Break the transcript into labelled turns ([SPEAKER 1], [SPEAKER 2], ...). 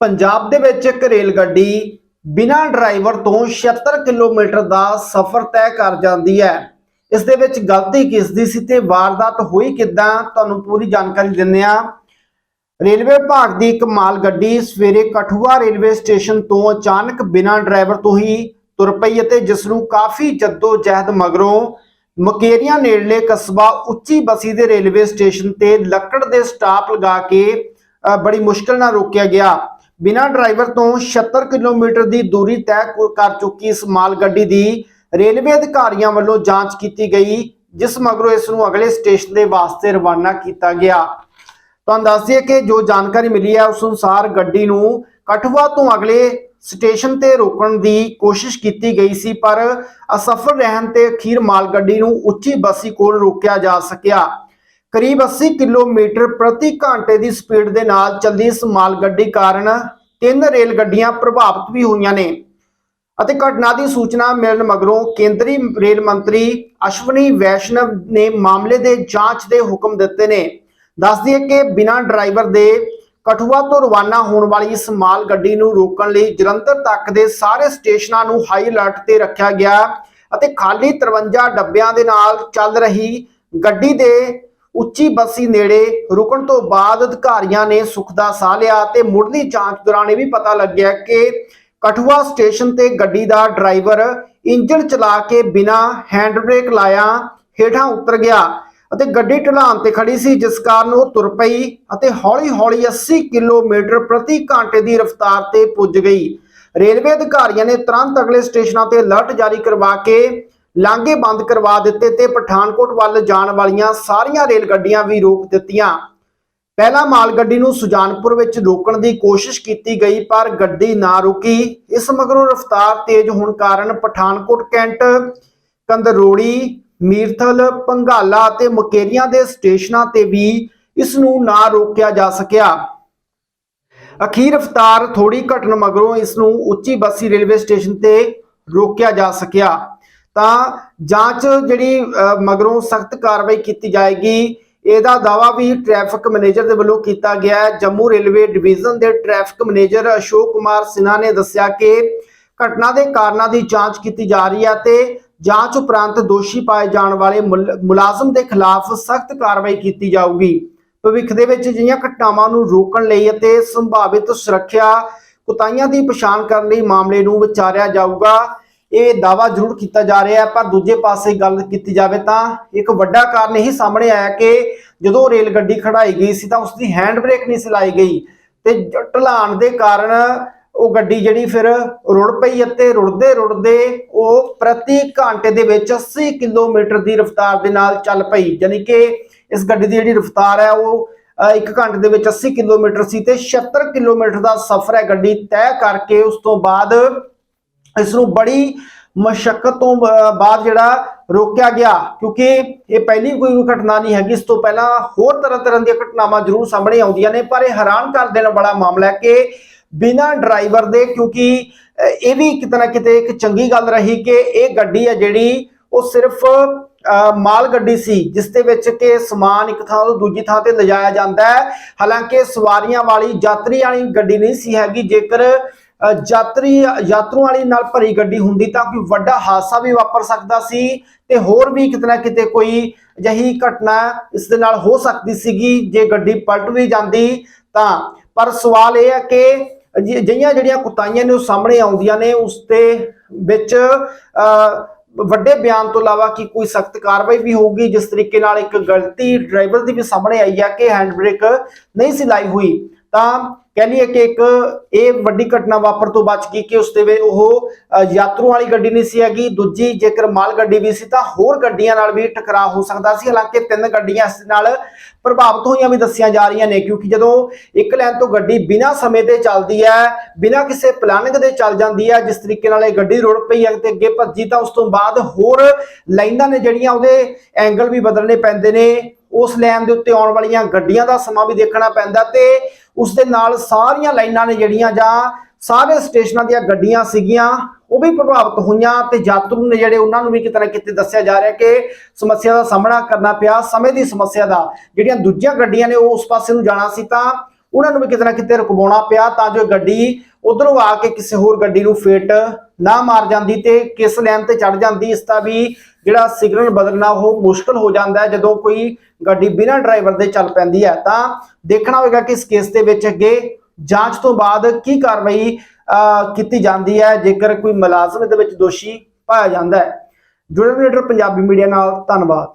[SPEAKER 1] ਪੰਜਾਬ ਦੇ ਵਿੱਚ ਇੱਕ ਰੇਲ ਗੱਡੀ ਬਿਨਾਂ ਡਰਾਈਵਰ ਤੋਂ 76 ਕਿਲੋਮੀਟਰ ਦਾ ਸਫ਼ਰ ਤੈਅ ਕਰ ਜਾਂਦੀ ਹੈ। ਇਸ ਦੇ ਵਿੱਚ ਗਲਤੀ ਕਿਸ ਦੀ ਸੀ ਤੇ ਵਾਰਦਾਤ ਹੋਈ ਕਿੱਦਾਂ ਤੁਹਾਨੂੰ ਪੂਰੀ ਜਾਣਕਾਰੀ ਦਿੰਦੇ ਆ ਰੇਲਵੇ ਵਿਭਾਗ ਦੀ ਇੱਕ ਮਾਲ ਗੱਡੀ ਸਵੇਰੇ ਕਠੂਆ ਰੇਲਵੇ ਸਟੇਸ਼ਨ ਤੋਂ ਅਚਾਨਕ ਬਿਨਾਂ ਡਰਾਈਵਰ ਤੋਂ ਹੀ ਤੁਰ ਪਈ ਅਤੇ ਜਿਸ ਨੂੰ ਕਾਫੀ ਜੱਦੋ ਜਹਿਦ ਮਗਰੋਂ ਮਕੇਰੀਆਂ ਨੇੜਲੇ ਕਸਬਾ ਉੱਚੀ ਬਸੀ ਦੇ ਰੇਲਵੇ ਸਟੇਸ਼ਨ ਤੇ ਲੱਕੜ ਦੇ ਸਟਾਪ ਲਗਾ ਕੇ ਅ, ਬੜੀ ਮੁਸ਼ਕਲ ਨਾਲ ਰੋਕਿਆ ਗਿਆ। ਬਿਨਾਂ ਡਰਾਈਵਰ ਤੋਂ 76 ਕਿਲੋਮੀਟਰ ਦੀ ਦੂਰੀ ਤੈਅ ਕਰ ਚੁੱਕੀ ਇਸ ਮਾਲ ਗੱਡੀ ਦੀ ਰੇਲਵੇ ਅਧਿਕਾਰੀਆਂ ਵੱਲੋਂ ਜਾਂਚ ਕੀਤੀ ਗਈ, ਜਿਸ ਮਗਰੋਂ ਇਸ ਨੂੰ ਅਗਲੇ ਸਟੇਸ਼ਨ ਦੇ ਵਾਸਤੇ ਰਵਾਨਾ ਕੀਤਾ ਗਿਆ। ਤੁਹਾਨੂੰ ਦੱਸ ਦਈਏ ਕਿ ਜੋ ਜਾਣਕਾਰੀ ਮਿਲੀ ਹੈ, ਉਸ ਅਨੁਸਾਰ ਗੱਡੀ ਨੂੰ ਕਠੂਆ ਤੋਂ ਅਗਲੇ ਸਟੇਸ਼ਨ ਤੇ ਰੋਕਣ ਦੀ ਕੋਸ਼ਿਸ਼ ਕੀਤੀ ਗਈ ਸੀ, ਪਰ ਅਸਫਲ ਰਹਿਣ ਤੇ ਅਖੀਰ ਮਾਲ ਗੱਡੀ ਨੂੰ ਉੱਚੀ ਬਸੀ ਕੋਲ ਰੋਕਿਆ ਜਾ ਸਕਿਆ। ਕਰੀਬ 80 ਕਿਲੋਮੀਟਰ ਪ੍ਰਤੀ ਘੰਟੇ ਦੀ ਸਪੀਡ ਦੇ ਨਾਲ ਚੱਲਦੀ ਇਸ ਮਾਲ ਗੱਡੀ ਕਾਰਨ ਤਿੰਨ ਰੇਲ ਗੱਡੀਆਂ ਪ੍ਰਭਾਵਿਤ ਵੀ ਹੋਈਆਂ ਨੇ। ਅਤੇ ਘਟਨਾ ਦੀ ਸੂਚਨਾ ਮਿਲਣ ਮਗਰੋਂ ਕੇਂਦਰੀ ਰੇਲ ਮੰਤਰੀ ਅਸ਼ਵਨੀ ਵੈਸ਼ਨਵ ਨੇ ਮਾਮਲੇ ਦੇ ਜਾਂਚ ਦੇ ਹੁਕਮ ਦਿੱਤੇ ਨੇ। ਦੱਸ ਦਈਏ ਕਿ ਬਿਨਾਂ ਡਰਾਈਵਰ ਦੇ ਕਠੂਆ ਤੋਂ ਰਵਾਨਾ ਹੋਣ ਵਾਲੀ ਇਸ ਮਾਲ ਗੱਡੀ ਨੂੰ ਰੋਕਣ ਲਈ ਜਲੰਧਰ ਤੱਕ ਦੇ ਸਾਰੇ ਸਟੇਸ਼ਨਾਂ ਨੂੰ ਹਾਈ ਅਲਰਟ ਤੇ ਰੱਖਿਆ ਗਿਆ ਅਤੇ ਖਾਲੀ 53 ਡੱਬਿਆਂ ਦੇ ਨਾਲ ਚੱਲ ਰਹੀ ਗੱਡੀ ਦੇ ਉੱਚੀ ਬੱਸੀ ਨੇੜੇ ਰੁਕਣ ਤੋਂ ਬਾਅਦ ਅਧਿਕਾਰੀਆਂ ਨੇ ਸੁੱਖ ਦਾ ਸਾਹ ਲਿਆ ਤੇ ਮੁੱਢਲੀ ਜਾਂਚ ਦੌਰਾਨ ਇਹ ਵੀ ਪਤਾ ਲੱਗਿਆ ਕਿ ਕਠੂਆ ਸਟੇਸ਼ਨ ਤੇ ਗੱਡੀ ਦਾ ਡਰਾਈਵਰ ਇੰਜਨ ਚਲਾ ਕੇ ਬਿਨਾਂ ਹੈਂਡ ਬ੍ਰੇਕ ਲਾਇਆ ਹੇਠਾਂ ਉਤਰ ਗਿਆ ਅਤੇ ਗੱਡੀ ਢਲਾਨ ਤੇ ਖੜੀ ਸੀ, ਜਿਸ ਕਾਰਨ ਉਹ ਤੁਰ ਪਈ ਅਤੇ ਹੌਲੀ-ਹੌਲੀ 80 ਕਿਲੋਮੀਟਰ ਪ੍ਰਤੀ ਘੰਟੇ ਦੀ ਰਫ਼ਤਾਰ ਤੇ ਪੁੱਜ ਗਈ। ਰੇਲਵੇ ਅਧਿਕਾਰੀਆਂ ਨੇ ਤੁਰੰਤ ਅਗਲੇ ਸਟੇਸ਼ਨਾਂ ਤੇ ਅਲਰਟ ਜਾਰੀ ਕਰਵਾ ਕੇ ਲਾਂਘੇ ਬੰਦ ਕਰਵਾ ਦਿੱਤੇ ਤੇ ਪਠਾਨਕੋਟ ਵੱਲ ਜਾਣ ਵਾਲੀਆਂ ਸਾਰੀਆਂ ਰੇਲ ਗੱਡੀਆਂ ਵੀ ਰੋਕ ਦਿੱਤੀਆਂ। ਪਹਿਲਾਂ ਮਾਲ ਗੱਡੀ ਨੂੰ ਸੁਜਾਨਪੁਰ ਵਿੱਚ ਰੋਕਣ ਦੀ ਕੋਸ਼ਿਸ਼ ਕੀਤੀ ਗਈ, ਪਰ ਗੱਡੀ ਨਾ ਰੁਕੀ। ਇਸ ਮਗਰੋਂ ਰਫ਼ਤਾਰ ਤੇਜ਼ ਹੋਣ ਕਾਰਨ ਪਠਾਨਕੋਟ ਕੈਂਟ, ਕੰਦਰੋੜੀ, ਮੀਰਥਲ, ਪੰਗਾਲਾ ਅਤੇ ਮੁਕੇਰੀਆਂ ਦੇ ਸਟੇਸ਼ਨਾਂ ਤੇ ਵੀ ਇਸ ਨੂੰ ਨਾ ਰੋਕਿਆ ਜਾ ਸਕਿਆ। ਅਖੀਰ ਰਫ਼ਤਾਰ ਥੋੜੀ ਘਟਣ ਮਗਰੋਂ ਇਸ ਨੂੰ ਉੱਚੀ ਬੱਸੀ ਰੇਲਵੇ ਸਟੇਸ਼ਨ ਤੇ ਰੋਕਿਆ ਜਾ ਸਕਿਆ। ਤਾਂ ਜਾਂਚ ਜਿਹੜੀ ਮਗਰੋਂ ਸਖਤ ਕਾਰਵਾਈ ਕੀਤੀ ਜਾਏਗੀ। ਇਹਦਾ ਦਾਵਾ ਵੀ ਟ੍ਰੈਫਿਕ ਮੈਨੇਜਰ ਦੇ ਵੱਲੋਂ ਕੀਤਾ ਗਿਆ ਹੈ। ਜੰਮੂ ਰੇਲਵੇ ਡਿਵੀਜ਼ਨ ਦੇ ਟ੍ਰੈਫਿਕ ਮੈਨੇਜਰ ਅਸ਼ੋਕ ਕੁਮਾਰ ਸਿਨਹਾ ਨੇ ਦੱਸਿਆ ਕਿ ਘਟਨਾ ਦੇ ਕਾਰਨਾਂ ਦੀ ਜਾਂਚ ਕੀਤੀ ਜਾ ਰਹੀ ਹੈ ਤੇ ਜਾਂਚ ਉਪਰੰਤ ਦੋਸ਼ੀ ਪਾਏ ਜਾਣ ਵਾਲੇ ਮੁਲ- ਮੁਲਾਜ਼ਮ ਦੇ ਖਿਲਾਫ ਸਖਤ ਕਾਰਵਾਈ ਕੀਤੀ ਜਾਊਗੀ। ਭਵਿੱਖ ਦੇ ਵਿੱਚ ਅਜਿਹੀਆਂ ਘਟਨਾਵਾਂ ਨੂੰ ਰੋਕਣ ਲਈ ਅਤੇ ਸੰਭਾਵਿਤ ਸੁਰੱਖਿਆ ਕੁਤਾਈਆਂ ਦੀ ਪਛਾਣ ਕਰਨ ਲਈ ਮਾਮਲੇ ਨੂੰ ਵਿਚਾਰਿਆ ਜਾਊਗਾ। ਇਹ ਦਾਵਾ ਜ਼ਰੂਰ ਕੀਤਾ ਜਾ ਰਿਹਾ ਹੈ, ਪਰ ਦੂਜੇ ਪਾਸੇ ਗੱਲ ਕੀਤੀ ਜਾਵੇ ਤਾਂ ਇੱਕ ਵੱਡਾ ਕਾਰਨ ਇਹ ਸਾਹਮਣੇ ਆਇਆ ਕਿ ਜਦੋਂ ਰੇਲ ਗੱਡੀ ਖੜਾਈ ਗਈ ਸੀ ਤਾਂ ਉਸ ਦੀ ਹੈਂਡ ਬ੍ਰੇਕ ਨਹੀਂ ਸੀ ਲਾਈ ਗਈ ਤੇ ਜ- ਢਲਾਣ ਦੇ ਕਾਰਨ ਉਹ ਗੱਡੀ ਜਿਹੜੀ ਫਿਰ ਰੁੜ ਪਈ ਅਤੇ ਰੁੜਦੇ ਰੁੜਦੇ ਉਹ ਪ੍ਰਤੀ ਘੰਟੇ ਦੇ ਵਿੱਚ 80 ਕਿਲੋਮੀਟਰ ਦੀ ਰਫ਼ਤਾਰ ਦੇ ਨਾਲ ਚੱਲ ਪਈ ਯਾਨੀ ਕਿ ਇਸ ਗੱਡੀ ਦੀ ਜਿਹੜੀ ਰਫ਼ਤਾਰ ਹੈ ਉਹ ਇੱਕ ਘੰਟੇ ਦੇ ਵਿੱਚ 80 ਕਿਲੋਮੀਟਰ ਸੀ ਤੇ 76 ਕਿਲੋਮੀਟਰ ਦਾ ਸਫ਼ਰ ਹੈ ਗੱਡੀ ਤੈਅ ਕਰਕੇ ਉਸ ਤੋਂ ਬਾਅਦ ਇਸ ਨੂੰ ਬੜੀ ਮਸ਼ੱਕਤ ਤੋਂ ਬਾਅਦ ਜਿਹੜਾ ਰੋਕਿਆ ਗਿਆ ਕਿਉਂਕਿ ਇਹ ਪਹਿਲੀ ਕੋਈ ਘਟਨਾ ਨਹੀਂ ਹੈਗੀ। ਇਸ ਤੋਂ ਪਹਿਲਾਂ ਹੋਰ ਤਰ੍ਹਾਂ ਤਰ੍ਹਾਂ ਦੀਆਂ ਘਟਨਾਵਾਂ ਜ਼ਰੂਰ ਸਾਹਮਣੇ ਆਉਂਦੀਆਂ ਨੇ ਪਰ ਇਹ ਹੈਰਾਨ ਕਰ ਦੇਣ ਵਾਲਾ ਮਾਮਲਾ ਹੈ ਕਿ ਬਿਨਾਂ ਡਰਾਈਵਰ ਦੇ ਕਿਉਂਕਿ ਇਹ ਵੀ ਕਿਤੇ ਨਾ ਕਿਤੇ ਇੱਕ ਚੰਗੀ ਗੱਲ ਰਹੀ ਕਿ ਇਹ ਗੱਡੀ ਹੈ ਜਿਹੜੀ ਉਹ ਸਿਰਫ ਅ, ਮਾਲ ਗੱਡੀ ਸੀ ਜਿਸ ਦੇ ਵਿੱਚ ਕਿ ਸਮਾਨ ਇੱਕ ਥਾਂ ਤੋਂ ਦੂਜੀ ਥਾਂ ਤੇ ਲਿਜਾਇਆ ਜਾਂਦਾ ਹੈ। ਹਾਲਾਂਕਿ ਸਵਾਰੀਆਂ ਵਾਲੀ ਯਾਤਰੀ ਵਾਲੀ ਗੱਡੀ ਨਹੀਂ ਸੀ ਹੈਗੀ ਜੇਕਰ ਯਾਤਰੀ ਯਾਤਰੂਆਂ ਵਾਲੀ ਨਾਲ ਭਰੀ ਗੱਡੀ ਹੁੰਦੀ ਤਾਂ ਕੋਈ ਵੱਡਾ ਹਾਦਸਾ ਵੀ ਵਾਪਰ ਸਕਦਾ ਸੀ ਤੇ ਹੋਰ ਵੀ ਕਿਤੇ ਨਾ ਕਿਤੇ ਕੋਈ ਅਜਿਹੀ ਘਟਨਾ ਇਸ ਦੇ ਨਾਲ ਹੋ ਸਕਦੀ ਸੀਗੀ ਜੇ ਗੱਡੀ ਪਲਟ ਵੀ ਜਾਂਦੀ ਤਾਂ। ਪਰ ਸਵਾਲ ਇਹ ਹੈ ਕਿ ਅਜਿ- ਅਜਿਹੀਆਂ ਜਿਹੜੀਆਂ ਕੁਤਾਈਆਂ ਨੇ ਉਹ ਸਾਹਮਣੇ ਆਉਂਦੀਆਂ ਨੇ ਉਸ ਤੇ ਵਿੱਚ ਅ, ਵੱਡੇ ਬਿਆਨ ਤੋਂ ਇਲਾਵਾ ਕਿ ਕੋਈ ਸਖਤ ਕਾਰਵਾਈ ਵੀ ਹੋਊਗੀ? ਜਿਸ ਤਰੀਕੇ ਨਾਲ ਇੱਕ ਗਲਤੀ ਡਰਾਈਵਰ ਦੀ ਵੀ ਸਾਹਮਣੇ ਆਈ ਹੈ ਕਿ ਹੈਂਡ ਬ੍ਰੇਕ ਨਹੀਂ ਸੀ ਲਾਈ ਹੋਈ। ਤਾਂ ਕਹਿ ਲਈਏ ਕਿ ਇੱਕ ਇਹ ਵੱਡੀ ਘਟਨਾ ਵਾਪਰ ਤੋਂ ਬਚ ਗਈ ਕਿ ਉਸ ਦੇ ਵਿੱਚ ਉਹ ਅ, ਯਾਤਰੂ ਵਾਲੀ ਗੱਡੀ ਨਹੀਂ ਸੀ ਹੈਗੀ ਦੂਜੀ ਜੇਕਰ ਮਾਲ ਗੱਡੀ ਵੀ ਸੀ ਤਾਂ ਹੋਰ ਗੱਡੀਆਂ ਨਾਲ ਵੀ ਟਕਰਾਅ ਹੋ ਸਕਦਾ ਸੀ। ਹਾਲਾਂਕਿ ਤਿੰਨ ਗੱਡੀਆਂ ਇਸ ਨਾਲ ਪ੍ਰਭਾਵਿਤ ਹੋਈਆਂ ਵੀ ਦੱਸੀਆਂ ਜਾ ਰਹੀਆਂ ਨੇ ਕਿਉਂਕਿ ਜਦੋਂ ਇੱਕ ਲਾਈਨ ਤੋਂ ਗੱਡੀ ਬਿਨਾਂ ਸਮੇਂ ਤੇ ਚੱਲਦੀ ਹੈ ਬਿਨਾਂ ਕਿਸੇ ਪਲਾਨਿੰਗ ਦੇ ਚੱਲ ਜਾਂਦੀ ਹੈ ਜਿਸ ਤਰੀਕੇ ਨਾਲ ਇਹ ਗੱਡੀ ਰੁੜ ਪਈ ਹੈ ਤੇ ਅੱਗੇ ਭੱਜੀ ਤਾਂ ਉਸ ਤੋਂ ਬਾਅਦ ਹੋਰ ਲਾਈਨਾਂ ਨੇ ਜਿਹੜੀਆਂ ਉਹਦੇ ਐਂਗਲ ਵੀ ਬਦਲਣੇ ਪੈਂਦੇ ਨੇ। ਉਸ ਲਾਈਨ ਦੇ ਉੱਤੇ ਆਉਣ ਵਾਲੀਆਂ ਗੱਡੀਆਂ ਦਾ ਸਮਾਂ ਵੀ ਦੇਖਣਾ ਪੈਂਦਾ ਤੇ ਉਸ ਦੇ ਨਾਲ ਸਾਰੀਆਂ ਲਾਈਨਾਂ ਨੇ ਜਿਹੜੀਆਂ ਜਾਂ ਸਾਰੇ ਸਟੇਸ਼ਨਾਂ ਦੀਆਂ ਗੱਡੀਆਂ ਸੀਗੀਆਂ, ਉਹ ਵੀ ਪ੍ਰਭਾਵਿਤ ਹੋਈਆਂ ਤੇ ਯਾਤਰੂ ਨੇ ਜਿਹੜੇ ਉਹਨਾਂ ਨੂੰ ਵੀ ਕਿਤੇ ਨਾ ਕਿਤੇ ਦੱਸਿਆ ਜਾ ਰਿਹਾ ਕਿ ਸਮੱਸਿਆ ਦਾ ਸਾਹਮਣਾ ਕਰਨਾ ਪਿਆ, ਸਮੇਂ ਦੀ ਸਮੱਸਿਆ ਦਾ, ਜਿਹੜੀਆਂ ਦੂਜੀਆਂ ਗੱਡੀਆਂ ਨੇ ਉਹ ਉਸ ਪਾਸੇ ਨੂੰ ਜਾਣਾ ਸੀ ਤਾਂ ਉਹਨਾਂ ਨੂੰ ਵੀ ਕਿਤੇ ਨਾ ਕਿਤੇ ਰੁਕਵਾਉਣਾ ਪਿਆ ਤਾਂ ਜੋ ਗੱਡੀ ਉਧਰੋਂ ਆ ਕੇ ਕਿਸੇ ਹੋਰ ਗੱਡੀ ਨੂੰ ਫੇਟ ਨਾ ਮਾਰ ਜਾਂਦੀ ਤੇ ਕਿਸ ਲਾਈਨ ਤੇ ਚੜ ਜਾਂਦੀ, ਇਸ ਦਾ ਵੀ ਜਿਹੜਾ ਸਿਗਨਲ ਬਦਲਣਾ ਉਹ ਮੁਸ਼ਕਲ ਹੋ ਜਾਂਦਾ ਹੈ ਜਦੋਂ ਕੋਈ ਗੱਡੀ ਬਿਨਾਂ ਡਰਾਈਵਰ ਦੇ ਚੱਲ ਪੈਂਦੀ ਹੈ। ਤਾਂ ਦੇਖਣਾ ਹੋਵੇਗਾ ਕਿ ਇਸ ਕੇਸ ਦੇ ਵਿੱਚ ਅੱਗੇ ਜਾਂਚ ਤੋਂ ਬਾਅਦ ਕੀ ਕਾਰਵਾਈ ਕੀਤੀ ਜਾਂਦੀ ਹੈ, ਜੇਕਰ ਕੋਈ ਮੁਲਾਜ਼ਮ ਇਹਦੇ ਵਿੱਚ ਦੋਸ਼ੀ ਪਾਇਆ ਜਾਂਦਾ ਹੈ। ਜੁੜੇ ਰਹੋ ਪੰਜਾਬੀ ਮੀਡੀਆ ਨਾਲ, ਧੰਨਵਾਦ।